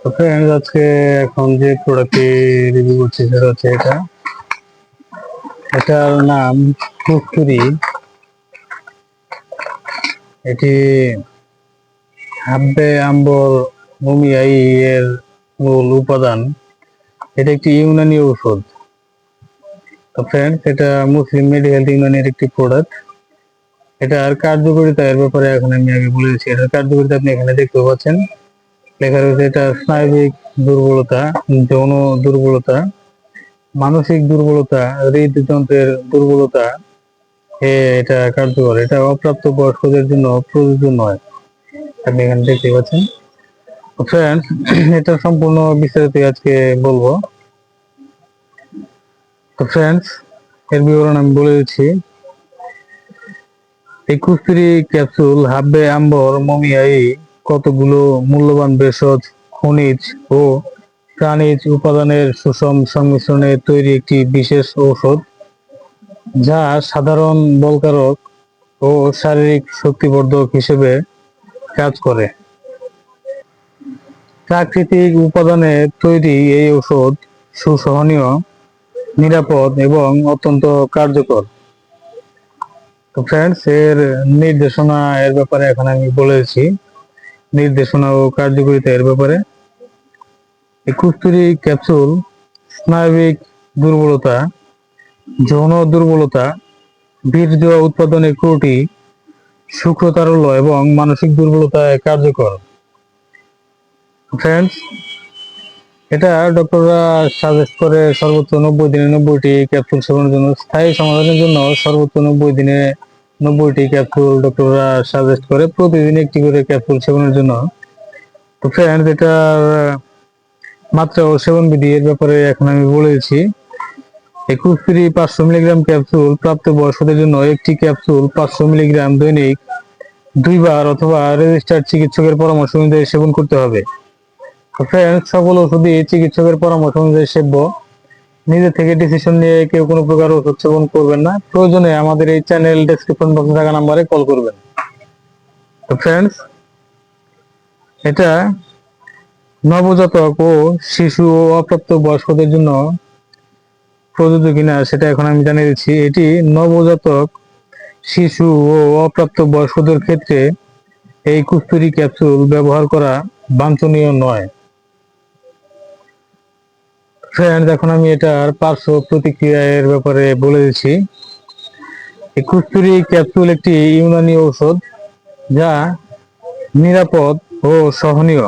তো ফ্রেন্ডস আজকে এখন যে প্রোডাক্টটি রিভিউ করছি সেটা হচ্ছে এটা। এটার নাম কুস্তুরি এটি হাব্বে আম্বর মুমিয়াই এর মূল উপাদান। এটা একটি ইউনানি ঔষধ। তো ফ্রেন্ডস এটা মুসলিম মেডিকেল ইউনানির একটি প্রোডাক্ট এটার কার্যকারিতা এর ব্যাপারে এখন আমি আগে বলে দিচ্ছি এটার কার্যকারিতা আপনি এখানে দেখতে পাচ্ছেন। লেখা রয়েছে এটা স্নায়বিক দুর্বলতা, যৌন দুর্বলতা, মানসিক দুর্বলতা, হৃদযন্ত্রের দুর্বলতা, এ, এটা কার্যকর। এটা অপ্রাপ্ত বয়স্কদের জন্য প্রযোজ্য নয়। আপনি এখানে দেখতে পাচ্ছেন। ফ্রেন্ডস এটা সম্পূর্ণ বিস্তারিত আজকে বলব। তো ফ্রেন্ডস এর বিবরণ আমি বলে দিচ্ছি। কুস্তিরি ক্যাপসুল হাব্বে, আম্বর, মমিয়াই কতগুলো মূল্যবান ভেষজ, খনিজ ও প্রাণীজ উপাদানের সুষম সংমিশ্রণে তৈরি একটি বিশেষ ঔষধ, যা সাধারণ বলকারক ও শারীরিক শক্তিবর্ধক হিসেবে কাজ করে। প্রাকৃতিক উপাদানে তৈরি এই ঔষধ সুসহনীয়, নিরাপদ এবং অত্যন্ত কার্যকর। তো ফ্রেন্ডস এর নির্দেশনা এর ব্যাপারে এখন আমি বলেছি নির্দেশনা ও কার্যকারিতা এর ব্যাপারে। কুস্তুরি ক্যাপসুল, স্নায়বিক দুর্বলতা, যৌন দুর্বলতা, বীর্য উৎপাদনের ক্রুটি শুক্রতারল্য এবং মানসিক দুর্বলতায় কার্যকর। ফ্রেন্ডস এটা ডক্টররা সাজেস্ট করে সর্বোচ্চ নব্বই দিনে নব্বইটি ক্যাপসুল সেবনের জন্য স্থায়ী সমাধানের জন্য সর্বোচ্চ নব্বই দিনে নব্বইটি ক্যাপসুল ডক্টররা সাজেস্ট করে প্রতিদিন একটি করে ক্যাপসুল সেবনের জন্য। তো ফ্রেন্ডস এটার মাত্রা ও সেবন বিধি, এর ব্যাপারে এখন আমি বলে দিচ্ছি। একুশ ফ্রি পাঁচশো মিলিগ্রাম ক্যাপসুল প্রাপ্ত বয়স্কদের জন্য একটি ক্যাপসুল পাঁচশো মিলিগ্রাম দৈনিক দুইবার অথবা রেজিস্টার্ড চিকিৎসকের পরামর্শ অনুযায়ী সেবন করতে হবে। ফ্রেন্ডস সকল ওষুধই চিকিৎসকের পরামর্শ অনুযায়ী সেব্য। নিজে থেকে ডিসিশন নিয়ে কেউ কোনো প্রকার ওষুধ সেবন করবেন না। প্রয়োজনে আমাদের এই চ্যানেল ডেসক্রিপশন বক্সে থাকা নাম্বারে কল করবেন। তো ফ্রেন্ডস এটা নবজাতক ও শিশু ও অপ্রাপ্ত বয়স্কদের জন্য প্রযোজ্য কিনা সেটা এখন আমি জানিয়ে দিচ্ছি। এটি নবজাতক শিশু ও অপ্রাপ্ত বয়স্কদের ক্ষেত্রে এই কুস্তুরি ক্যাপসুল ব্যবহার করা বাঞ্ছনীয় নয়। ফ্রেন্ড এখন আমি এটার পার্শ্ব প্রতিক্রিয়া এর ব্যাপারে বলে দিচ্ছি। কুস্তুরি ক্যাপসুল একটি ইউনানি ঔষধ যা নিরাপদ ও সহনীয়।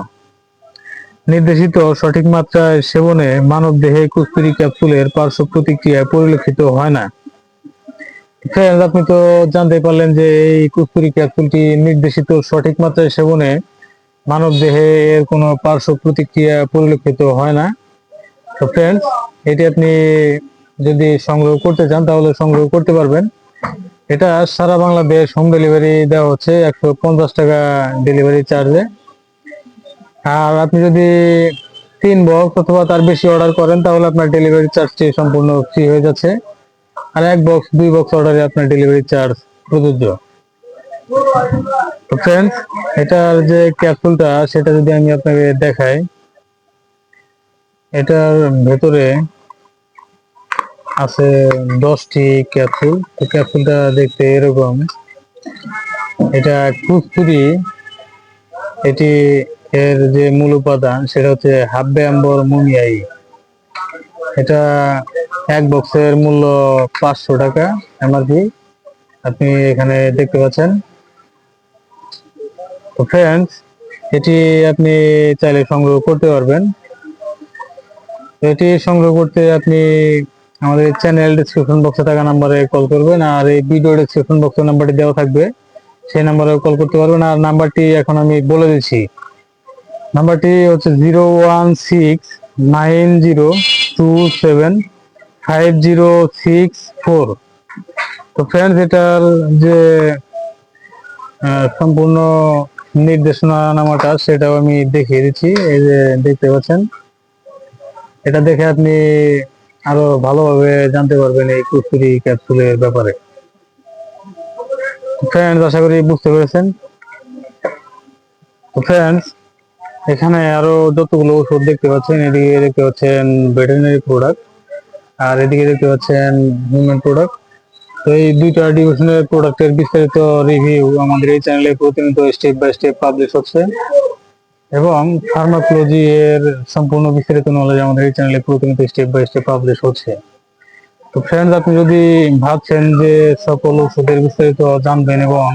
নির্দেশিত সঠিক মাত্রায় সেবনে মানব দেহে কুস্তুরি ক্যাপসুলের পার্শ্ব প্রতিক্রিয়া পরিলক্ষিত হয় না। ফ্রেন্ড আপনি তো জানতে পারলেন যে এই কুস্তুরি ক্যাপসুলটি নির্দেশিত সঠিক মাত্রায় সেবনে মানব দেহে এর কোনো পার্শ্ব প্রতিক্রিয়া পরিলক্ষিত হয় না। তো ফ্রেন্ডস এটি আপনি যদি সংগ্রহ করতে চান, তাহলে সংগ্রহ করতে পারবেন। এটা সারা বাংলাদেশ হোম ডেলিভারি দেওয়া হচ্ছে, একশো পঞ্চাশ টাকা ডেলিভারি চার্জে আর আপনি যদি তিন বক্স অথবা তার বেশি অর্ডার করেন, তাহলে আপনার ডেলিভারি চার্জটি সম্পূর্ণ ফ্রি হয়ে যাচ্ছে। আর এক বক্স দুই বক্স অর্ডারে আপনার ডেলিভারি চার্জ প্রযোজ্য। ফ্রেন্ডস এটার যে ক্যাপসুলটা সেটা যদি আমি আপনাকে দেখাই এটার ভেতরে আছে দশটি ক্যাপসুল। তো ক্যাপসুলটা দেখতে এরকম। এটা কুস্তুরি এটি এর যে মূল উপাদান, সেটা হচ্ছে হাব্বে আম্বর মুমিয়াই এটা এক বক্সের মূল্য পাঁচশো টাকা এমআরপি। আপনি এখানে দেখতে পাচ্ছেন। তো ফ্রেন্ডস এটি আপনি চাইলে সংগ্রহ করতে পারবেন। এটি সংগ্রহ করতে আপনি আমাদের চ্যানেল ডিসক্রিপশন বক্সে থাকা নাম্বারে কল করবেন, আর এই ভিডিও ডিসক্রিপশন বক্সে নাম্বারটি দেওয়া থাকবে। সেই নাম্বারে কল করতে পারবেন, আর নাম্বারটি এখন আমি বলে দিচ্ছি। নাম্বারটি হচ্ছে zero one six nine zero two seven five zero six four তো ফ্রেন্ডস এটার যে সম্পূর্ণ নির্দেশনা নামাটা সেটাও আমি দেখিয়ে দিচ্ছি। এই যে দেখতে পাচ্ছেন এটা দেখে আপনি আরও ভালোভাবে জানতে পারবেন এই কুস্তুরি ক্যাপসুলের ব্যাপারে। ফ্রেন্ডস আশা করি বুঝতে পেরেছেন। ফ্রেন্ডস এখানে আরও যতগুলো ওষুধ দেখতে পাচ্ছেন, এদিকে দেখতে পাচ্ছেন ভেটেরিনারি প্রোডাক্ট আর এদিকে দেখতে পাচ্ছেন হিউম্যান প্রোডাক্ট তো এই দুইটা ডিভিশনের প্রোডাক্টের বিস্তারিত রিভিউ আমাদের এই চ্যানেলে প্রতিনিয়ত স্টেপ বাই স্টেপ পাবলিশ হচ্ছে। এবং ফার্মাকোলজি এর সম্পূর্ণ বিস্তারিত নলেজ আমাদের এই চ্যানেলে প্রতিনিয়ত স্টেপ বাই স্টেপ পাবলিশ হচ্ছে। তো ফ্রেন্ডস আপনি যদি ভাবছেন যে সকল ওষুধের বিস্তারিত জানবেন এবং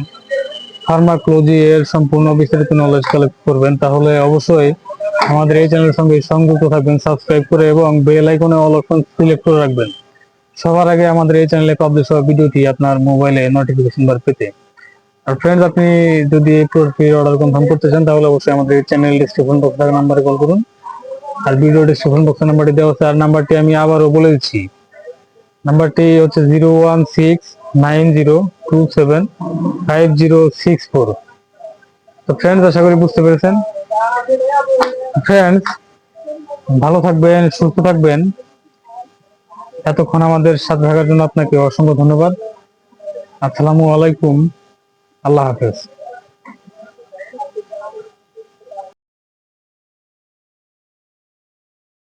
ফার্মাকোলজি এর সম্পূর্ণ বিস্তারিত নলেজ কালেক্ট করবেন, তাহলে অবশ্যই আমাদের এই চ্যানেলের সঙ্গে সংযুক্ত থাকবেন সাবস্ক্রাইব করে এবং বেল আইকনে অল অপশন সিলেক্ট করে রাখবেন। সবার আগে আমাদের এই চ্যানেলে পাবলিশ হওয়া ভিডিওটি আপনার মোবাইলে নোটিফিকেশন বার পেতে। আর ফ্রেন্ডস আপনি যদি এই অর্ডার কনফার্ম করতে চান, তাহলে অবশ্যই আমাদের চ্যানেল ডিসক্রিপশন বক্স থাকা নাম্বারে কল করুন। আর ভিডিও ডিসক্রিপশন বক্সের নাম্বারটি দেওয়া আছে, আর নাম্বারটি আমি আবারও বলে দিচ্ছি। নাম্বারটি হচ্ছে zero one six nine zero two seven five zero six four তো ফ্রেন্ডস আশা করি বুঝতে পেরেছেন। ফ্রেন্ডস ভালো থাকবেন, সুস্থ থাকবেন। এতক্ষণ আমাদের সাথে থাকার জন্য আপনাকে অসংখ্য ধন্যবাদ। আসসালামু আলাইকুম। আল্লাহ হাফেজ।